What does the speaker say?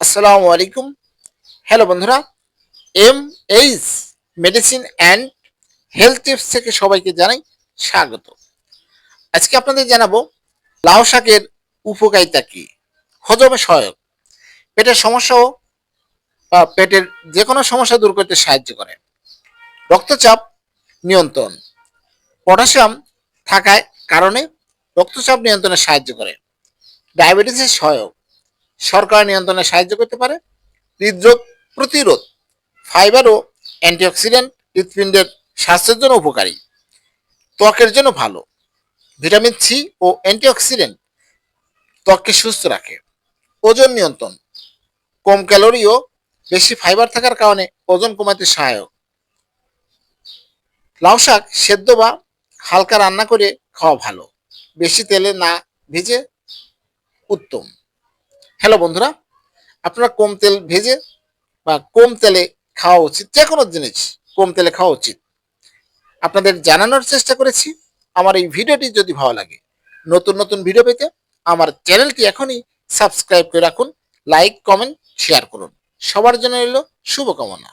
আসসালামু আলাইকুম। হ্যালো বন্ধুরা M H medicine and health tips থেকে সবাইকে জানাই স্বাগত। আজকে আপনাদের জানাব, লাউ শাকের উপকারিতা কি? হজমে সহায়ক। পেটের সমস্যাও বা পেটের যে কোনো সমস্যা দূর করতে সাহায্য করে। রক্তচাপ নিয়ন্ত্রণ। পটাশিয়াম থাকায় কারণে রক্তচাপ নিয়ন্ত্রণে সাহায্য করে। ডায়াবেটিসের সহায়ক। শর্করা নিয়ন্ত্রণে সাহায্য করতে পারে। হৃদরোগ প্রতিরোধ ফাইবার ও অ্যান্টিঅক্সিডেন্ট হৃৎপিণ্ডের স্বাস্থ্যের জন্য উপকারী। ত্বকের জন্য ভালো। ভিটামিন সি ও অ্যান্টিঅক্সিডেন্ট ত্বককে সুস্থ রাখে। ওজন নিয়ন্ত্রণ, কম ক্যালোরি ও বেশি ফাইবার থাকার কারণে ওজন কমাতে সহায়ক। লাউ শাক সেদ্ধ বা হালকা রান্না করে খাওয়া ভালো। বেশি তেলে না ভিজে উত্তম। হ্যালো বন্ধুরা, আপনারা কম তেল ভেজে বা কম তেলে খাওয়া উচিত, যে কোনো জিনিস কম তেলে খাওয়া উচিত। আপনাদের জানানোর চেষ্টা করেছি, আমার এই ভিডিওটি যদি ভালো লাগে, নতুন নতুন ভিডিও পেতে আমার চ্যানেলটি এখনই সাবস্ক্রাইব করে রাখুন, লাইক, কমেন্ট, শেয়ার করুন। সবার জন্য এলো শুভকামনা।